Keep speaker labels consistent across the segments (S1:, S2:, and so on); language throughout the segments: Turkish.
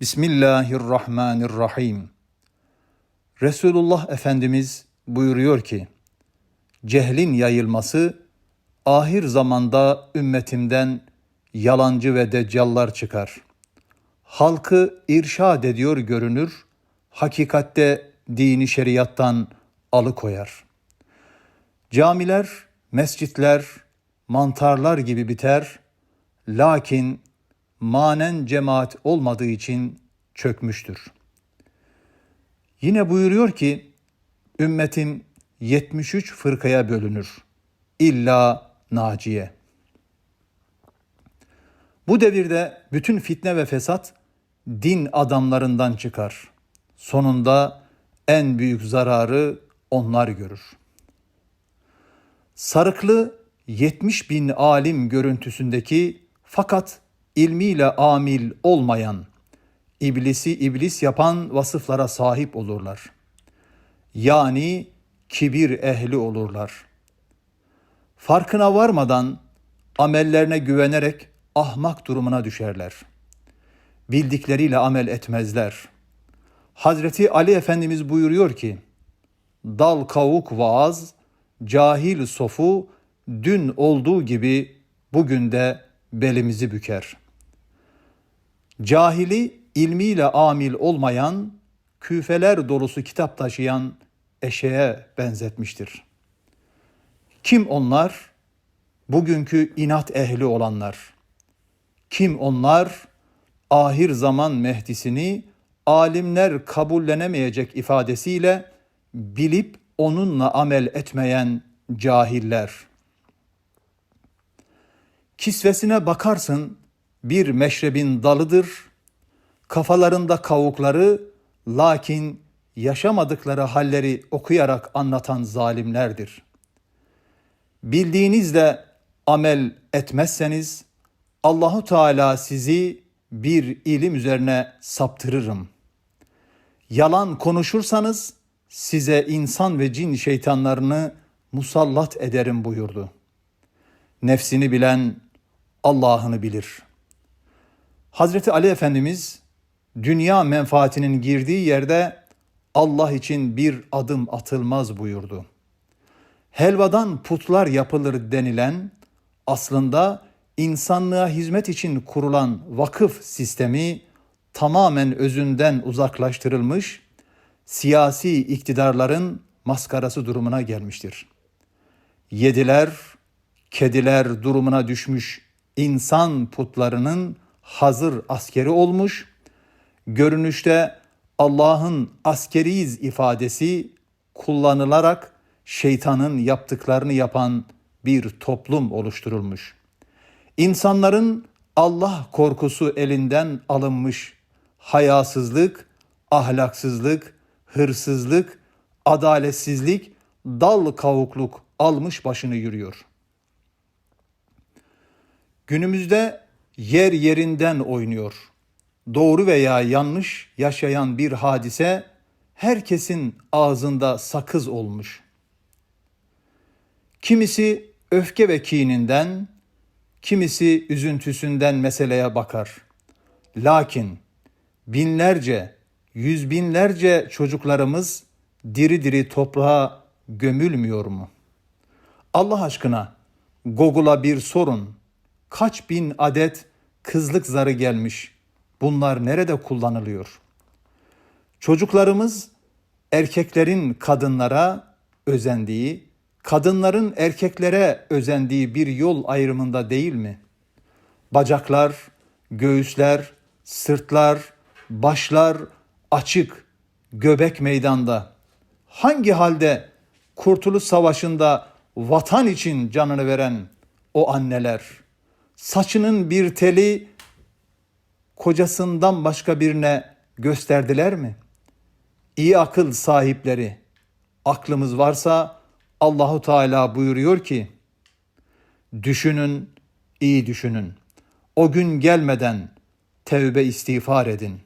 S1: Bismillahirrahmanirrahim. Resulullah Efendimiz buyuruyor ki, cehlin yayılması, ahir zamanda ümmetimden yalancı ve deccallar çıkar. Halkı irşad ediyor görünür, hakikatte dini şeriattan alıkoyar. Camiler, mescitler, mantarlar gibi biter, lakin manen cemaat olmadığı için çökmüştür. Yine buyuruyor ki, ümmetim 73 fırkaya bölünür. İlla naciye. Bu devirde bütün fitne ve fesat din adamlarından çıkar. Sonunda en büyük zararı onlar görür. Sarıklı 70 bin alim görüntüsündeki fakat ilmiyle amil olmayan, iblisi iblis yapan vasıflara sahip olurlar. Yani kibir ehli olurlar. Farkına varmadan amellerine güvenerek ahmak durumuna düşerler. Bildikleriyle amel etmezler. Hazreti Ali Efendimiz buyuruyor ki, dal kavuk vaaz, cahil sofu dün olduğu gibi bugün de belimizi büker. Cahili ilmiyle amil olmayan, küfeler dolusu kitap taşıyan eşeğe benzetmiştir. Kim onlar? Bugünkü inat ehli olanlar. Kim onlar? Ahir zaman Mehdisini alimler kabullenemeyecek ifadesiyle bilip onunla amel etmeyen cahiller. Kisvesine bakarsın bir meşrebin dalıdır. Kafalarında kavukları lakin yaşamadıkları halleri okuyarak anlatan zalimlerdir. Bildiğinizle amel etmezseniz Allahu Teala sizi bir ilim üzerine saptırırım. Yalan konuşursanız size insan ve cin şeytanlarını musallat ederim buyurdu. Nefsini bilen Allah'ını bilir. Hazreti Ali Efendimiz dünya menfaatinin girdiği yerde Allah için bir adım atılmaz buyurdu. Helvadan putlar yapılır denilen aslında insanlığa hizmet için kurulan vakıf sistemi tamamen özünden uzaklaştırılmış, siyasi iktidarların maskarası durumuna gelmiştir. Yediler, kediler durumuna düşmüş insan putlarının hazır askeri olmuş, görünüşte Allah'ın askeriyiz ifadesi kullanılarak şeytanın yaptıklarını yapan bir toplum oluşturulmuş. İnsanların Allah korkusu elinden alınmış hayasızlık, ahlaksızlık, hırsızlık, adaletsizlik, dal kavukluk almış başını yürüyor. Günümüzde yer yerinden oynuyor. Doğru veya yanlış yaşayan bir hadise herkesin ağzında sakız olmuş. Kimisi öfke ve kininden, kimisi üzüntüsünden meseleye bakar. Lakin binlerce, yüz binlerce çocuklarımız diri diri toprağa gömülmüyor mu? Allah aşkına Google'a bir sorun. Kaç bin adet kızlık zarı gelmiş. Bunlar nerede kullanılıyor? Çocuklarımız erkeklerin kadınlara özendiği, kadınların erkeklere özendiği bir yol ayrımında değil mi? Bacaklar, göğüsler, sırtlar, başlar açık, göbek meydanda. Hangi halde Kurtuluş Savaşı'nda vatan için canını veren o anneler, saçının bir teli kocasından başka birine gösterdiler mi? İyi akıl sahipleri, aklımız varsa Allahu Teala buyuruyor ki, düşünün, iyi düşünün. O gün gelmeden tevbe istiğfar edin.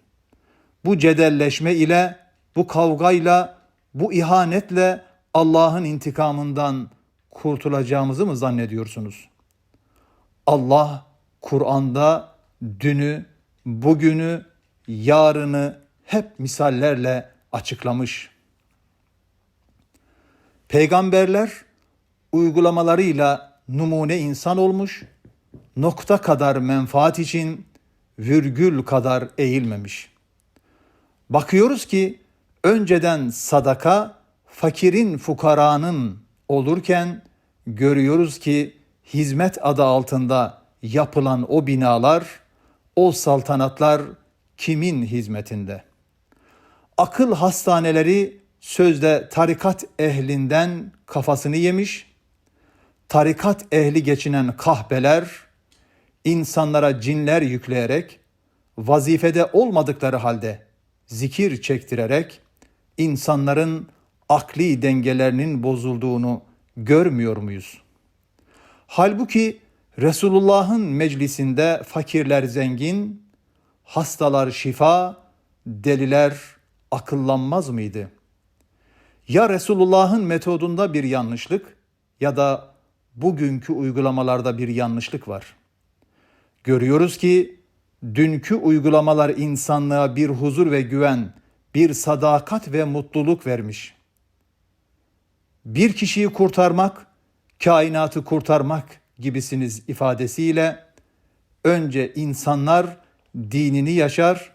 S1: Bu cedelleşme ile, bu kavgayla, bu ihanetle Allah'ın intikamından kurtulacağımızı mı zannediyorsunuz? Allah Kur'an'da dünü, bugünü, yarını hep misallerle açıklamış. Peygamberler uygulamalarıyla numune insan olmuş, nokta kadar menfaat için virgül kadar eğilmemiş. Bakıyoruz ki önceden sadaka fakirin fukaranın olurken görüyoruz ki hizmet adı altında yapılan o binalar, o saltanatlar kimin hizmetinde? Akıl hastaneleri sözde tarikat ehlinden kafasını yemiş, tarikat ehli geçinen kahpeler insanlara cinler yükleyerek vazifede olmadıkları halde zikir çektirerek insanların akli dengelerinin bozulduğunu görmüyor muyuz? Halbuki Resulullah'ın meclisinde fakirler zengin, hastalar şifa, deliler akıllanmaz mıydı? Ya Resulullah'ın metodunda bir yanlışlık ya da bugünkü uygulamalarda bir yanlışlık var. Görüyoruz ki dünkü uygulamalar insanlığa bir huzur ve güven, bir sadakat ve mutluluk vermiş. Bir kişiyi kurtarmak, kainatı kurtarmak gibisiniz ifadesiyle önce insanlar dinini yaşar,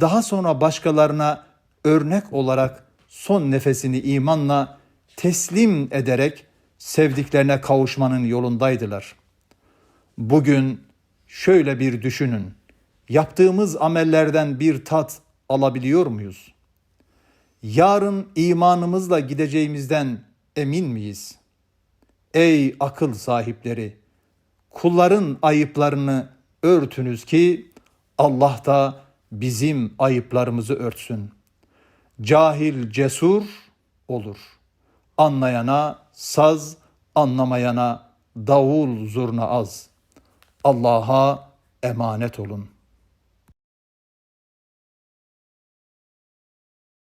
S1: daha sonra başkalarına örnek olarak son nefesini imanla teslim ederek sevdiklerine kavuşmanın yolundaydılar. Bugün şöyle bir düşünün. Yaptığımız amellerden bir tat alabiliyor muyuz? Yarın imanımızla gideceğimizden emin miyiz? Ey akıl sahipleri, kulların ayıplarını örtünüz ki Allah da bizim ayıplarımızı örtsün. Cahil cesur olur. Anlayana saz, anlamayana davul zurna az. Allah'a emanet olun.''